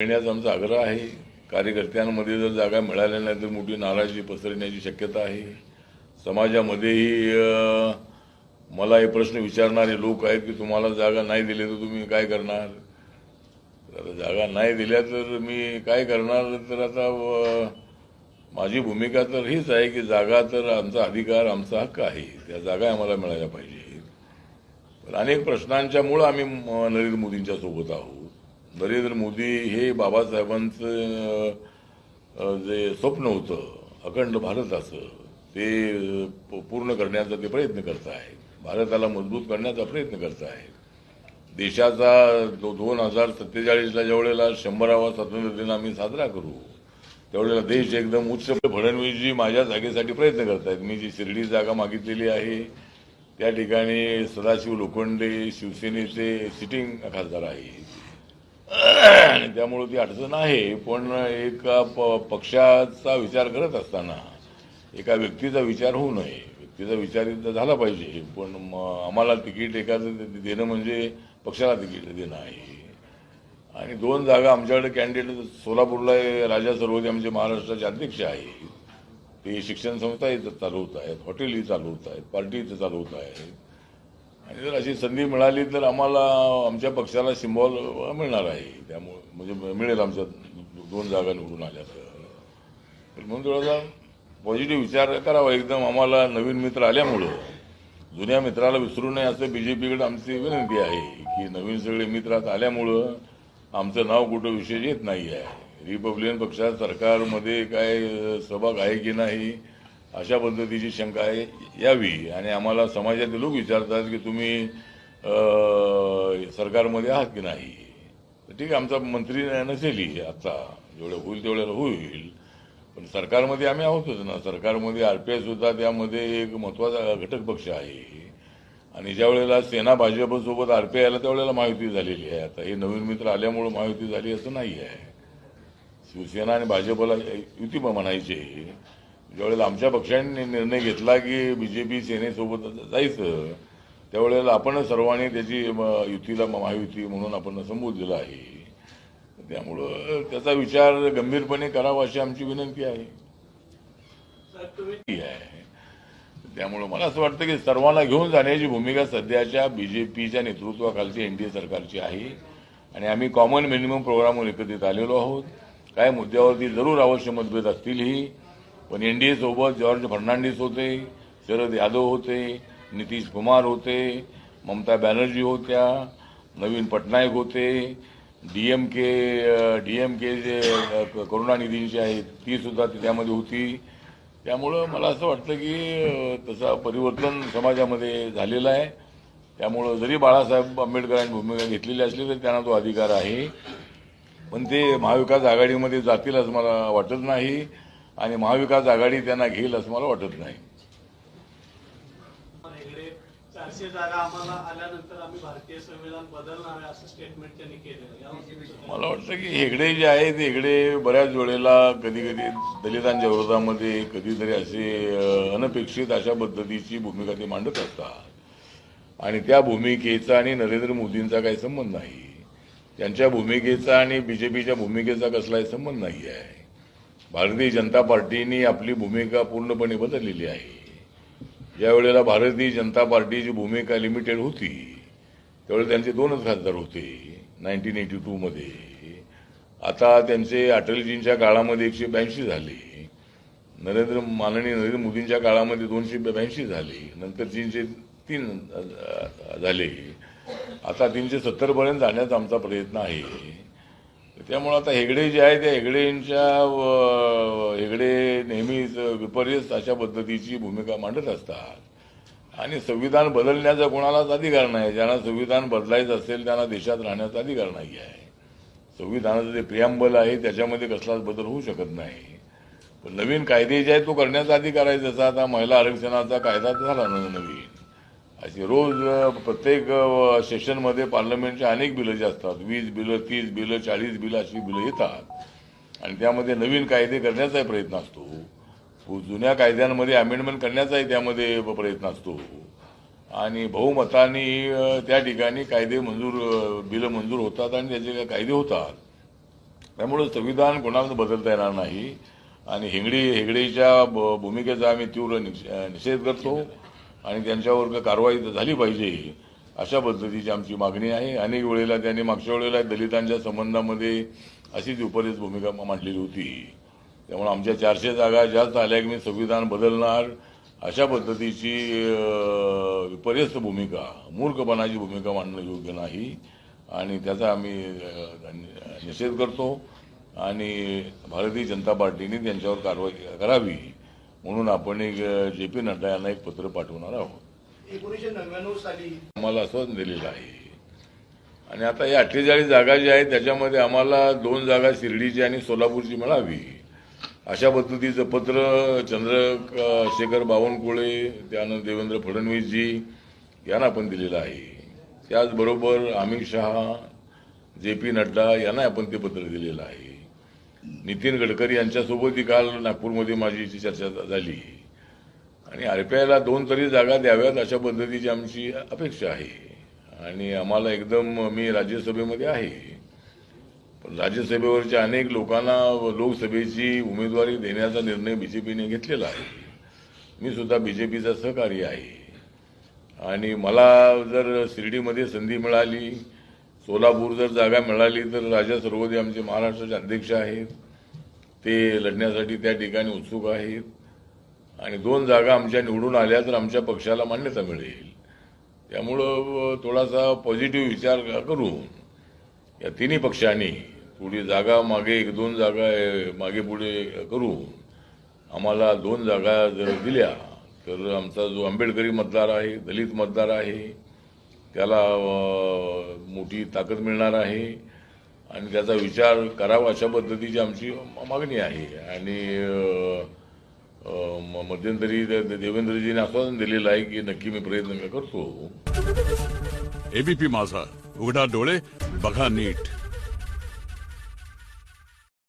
मिळण्याचा आमचा आग्रह आहे. कार्यकर्त्यांमध्ये जर जागा मिळाल्या नाही तर मोठी नाराजी पसरण्याची शक्यता आहे. समाजामध्येही मला हे प्रश्न विचारणारे लोक आहेत की तुम्हाला जागा नाही दिली तर तुम्ही काय करणार? तर जागा नाही दिल्या तर मी काय करणार? तर आता माझी भूमिका तर हीच आहे की जागा तर आमचा अधिकार आमचा हक्क आहे. त्या जागा आम्हाला मिळाल्या पाहिजे. पण अनेक प्रश्नांच्यामुळं आम्ही म- नरेंद्र मोदींच्या सोबत आहोत. नरेंद्र मोदी हे बाबासाहेबांचं जे स्वप्न होतं अखंड भारताचं ते पूर्ण करण्याचा ते प्रयत्न करत आहेत भारताला मजबूत करण्याचा प्रयत्न करत आहेत देशाचा दो दोन हजार सत्तेचाळीसला ज्यावेळेला शंभरावा स्वातंत्र्य दिन आम्ही साजरा करू त्यावेळेला देश एकदम उच्च फडणवीसजी माझ्या जागेसाठी प्रयत्न करत आहेत मी जी शिर्डी जागा मागितलेली आहे त्या ठिकाणी सदाशिव लोखंडे शिवसेनेचे सिटिंग खासदार आहेत. आणि त्यामुळे ती अडचण आहे पण एका प- पक्षाचा विचार करत असताना एका व्यक्तीचा विचार होऊ नये. व्यक्तीचा विचार झाला पाहिजे पण आम्हाला तिकीट एखादं देणं म्हणजे पक्षाला तिकीट देणं आहे. आणि दोन जागा आमच्याकडे कॅन्डिडेट सोलापूरला हे राजा सर्वोदय आमचे महाराष्ट्राचे अध्यक्ष आहेत. ते शिक्षण संस्था इथं चालवत आहेत हॉटेलही चालवत आहेत पार्टी इथं चालवत आहेत. आणि जर अशी संधी मिळाली तर आम्हाला आमच्या पक्षाला सिम्बॉल मिळणार आहे. त्यामुळे म्हणजे मिळेल आमच्या दोन जागा निवडून आल्या तर. म्हणून थोडासा पॉझिटिव्ह विचार करावा. एकदम आम्हाला नवीन मित्र आल्यामुळं. जुन्या मित्राला विसरू नये असं बीजेपीकडे आमची विनंती आहे की नवीन सगळे मित्र आता आल्यामुळं आमचं नाव कुठं विशेष येत नाही आहे रिपब्लिकन पक्षात सरकारमध्ये काय सहभाग आहे की नाही? अशा पद्धतीची शंका आहे यावी. आणि आम्हाला समाजातील लोक विचारतात की तुम्ही सरकारमध्ये आहात की नाही? तर ठीक आहे आमचा मंत्री नसेलही आता. जेवढं होईल तेवढ्याला होईल. पण सरकारमध्ये आम्ही आहोतच ना. सरकारमध्ये आरपीआय सुद्धा त्यामध्ये एक महत्त्वाचा घटक पक्ष आहे. आणि ज्या वेळेला सेना भाजपसोबत आरपीआयला त्यावेळेला महायुती झालेली आहे. आता हे नवीन मित्र आल्यामुळे महायुती झाली असं नाही आहे. शिवसेना आणि भाजपला युती म्हणायचे ज्यावेळेला आमच्या पक्षाने निर्णय घेतला की बीजेपी सेनेसोबत जायचं त्यावेळेला आपण सर्वांनी त्याची युतीला महायुती म्हणून आपण संबोधलेलं आहे. त्यामुळं त्याचा विचार गंभीरपणे करावा अशी आमची विनंती आहे. त्यामुळं मला असं वाटतं की सर्वांना घेऊन जाण्याची भूमिका सध्याच्या बीजेपीच्या नेतृत्वाखालची एनडीए सरकारची आहे. आणि आम्ही कॉमन मिनिमम प्रोग्रामवर एकत्रित आलेलो आहोत. काय मुद्द्यावरती जरूर अवश्य मतभेद असतीलही. पण एन डी एसोबत जॉर्ज फर्नांडिस होते शरद यादव होते नितीश कुमार होते ममता बॅनर्जी होत्या नवीन पटनायक होते डीएमके डीएमके जे करुणानिधींची आहेत ती सुद्धा त्यामध्ये होती. त्यामुळं मला असं वाटतं की तसा तसं परिवर्तन समाजामध्ये झालेलं आहे. त्यामुळं जरी बाळासाहेब आंबेडकरांनी भूमिका घेतलेली असली तरी त्यांना तो अधिकार आहे. पण ते महाविकास आघाडीमध्ये जातील असं मला वाटत नाही. आणि महाविकास आघाडी त्यांना घेईल असं मला वाटत नाही. हेगडे चारशे जागा आम्हाला आल्यानंतर आम्ही भारतीय संविधान बदलणार आहे असं स्टेटमेंट त्यांनी केलेलं यावर तुमचं काय? मला वाटतं की हेगडे जे आहेत ते हेगडे बऱ्याच वेळेला कधी कधी दलितांच्या विरोधामध्ये कधीतरी असे अनपेक्षित अशा पद्धतीची भूमिका ते मांडत असतात. आणि त्या भूमिकेचा आणि नरेंद्र मोदींचा काही संबंध नाही. त्यांच्या भूमिकेचा आणि बीजेपीच्या भूमिकेचा कसलाही संबंध नाही आहे भारतीय जनता पार्टीने आपली भूमिका पूर्णपणे बदललेली आहे. ज्या वेळेला भारतीय जनता पार्टीची भूमिका लिमिटेड होती त्यावेळी त्यांचे दोनच खासदार होते नाईन्टीन एटी टूमध्ये आता त्यांचे अटलजींच्या काळामध्ये एकशे ब्याऐंशी झाले. नरेंद्र माननीय नरेंद्र मोदींच्या काळामध्ये दोनशे ब्याऐंशी झाले. नंतर तीनशे तीन झाले. आता तीनशे सत्तरपर्यंत जाण्याचा आमचा प्रयत्न आहे. त्यामुळं आता हेगडे जे आहे त्या हेगडेंच्या हेगडे नेहमीच विपर्यस्त अशा पद्धतीची भूमिका मांडत असतात. आणि संविधान बदलण्याचा कोणालाच अधिकार नाही. ज्यांना संविधान बदलायचं असेल त्यांना देशात राहण्याचा अधिकार नाही आहे. संविधानाचं जे प्रियांबल आहे त्याच्यामध्ये कसलाच बदल होऊ शकत नाही. पण नवीन कायदे जे आहेत तो करण्याचा अधिकार आहे. जसा आता महिला आरक्षणाचा कायदा झाला नवीन. अशी रोज प्रत्येक सेशनमध्ये पार्लमेंटच्या अनेक बिलं जे असतात वीस बिलं तीस बिलं चाळीस बिलं अशी बिलं येतात. आणि त्यामध्ये नवीन कायदे करण्याचाही प्रयत्न असतो. जुन्या कायद्यांमध्ये अमेंडमेंट करण्याचाही त्यामध्ये प्रयत्न असतो. आणि बहुमताने त्या ठिकाणी कायदे मंजूर बिलं मंजूर होतात आणि त्याचे कायदे होतात. त्यामुळे संविधान कोणाला बदलता येणार नाही. आणि हिंगडी हेगडेच्या भूमिकेचा आम्ही तीव्र निषेध करतो. आणि त्यांच्यावर कारवाई झाली पाहिजे. अशा पद्धतीची आमची मागणी आहे. अनेक वेळेला त्यांनी मागच्या वेळेला दलितांच्या संबंधामध्ये अशीच विपरीत भूमिका मांडलेली होती. त्यामुळे आमच्या चारशे जागा जास्त आल्या की मी संविधान बदलणार अशा पद्धतीची विपर्यस्त भूमिका मूर्खपणाची भूमिका मांडणं योग्य नाही. आणि त्याचा आम्ही निषेध करतो. आणि भारतीय जनता पार्टीने त्यांच्यावर कारवाई करावी. म्हणून आपण एक जे पी नड्डा यांना एक पत्र पाठवणार आहोत. एकोणीसशे नव्याण्णव साली आम्हाला आश्वासन दिलेलं आहे. आणि आता या अठ्ठेचाळीस जागा ज्या आहेत त्याच्यामध्ये आम्हाला दोन जागा शिर्डीची आणि सोलापूरची मिळावी. अशा पद्धतीचं पत्र चंद्रशेखर बावनकुळे त्यानं देवेंद्र फडणवीसजी यांना पण दिलेलं आहे. त्याचबरोबर अमित शहा जे पी नड्डा यांना आपण ते पत्र दिलेलं आहे. नितीन गडकरी यांच्यासोबतही काल नागपूरमध्ये माझी चर्चा झाली. आणि आरपीआयला दोन तरी जागा द्याव्यात अशा पद्धतीची आमची अपेक्षा आहे. आणि आम्हाला एकदम मी राज्यसभेमध्ये आहे. पण राज्यसभेवरच्या अनेक लोकांना लोकसभेची उमेदवारी देण्याचा निर्णय बीजेपीने घेतलेला आहे. मी सुद्धा बीजेपीचा सहकारी आहे. आणि मला जर शिर्डीमध्ये संधी मिळाली सोलापूर जर जागा मिळाली तर राजा सर्वोदय आमचे महाराष्ट्राचे अध्यक्ष आहेत. ते लढण्यासाठी त्या ठिकाणी उत्सुक आहेत. आणि दोन जागा आमच्या निवडून आल्या तर आमच्या पक्षाला मान्यता मिळेल. त्यामुळं थोडासा पॉझिटिव्ह विचार करून या तिन्ही पक्षांनी थोडी जागा मागे एक दोन जागा मागे पुढे करून आम्हाला दोन जागा जर दिल्या तर आमचा जो आंबेडकरी मतदार आहे दलित मतदार आहे त्याला मोठी ताकद मिळणार आहे आणि त्याचा विचार करावा अशा पद्धतीची आमची मागणी आहे. आणि मध्यंतरी देवेंद्रजीने आश्वासन दिलेलं आहे की नक्की मी प्रयत्न करतो. एबीपी माझा उघडा डोळे बघा नीट.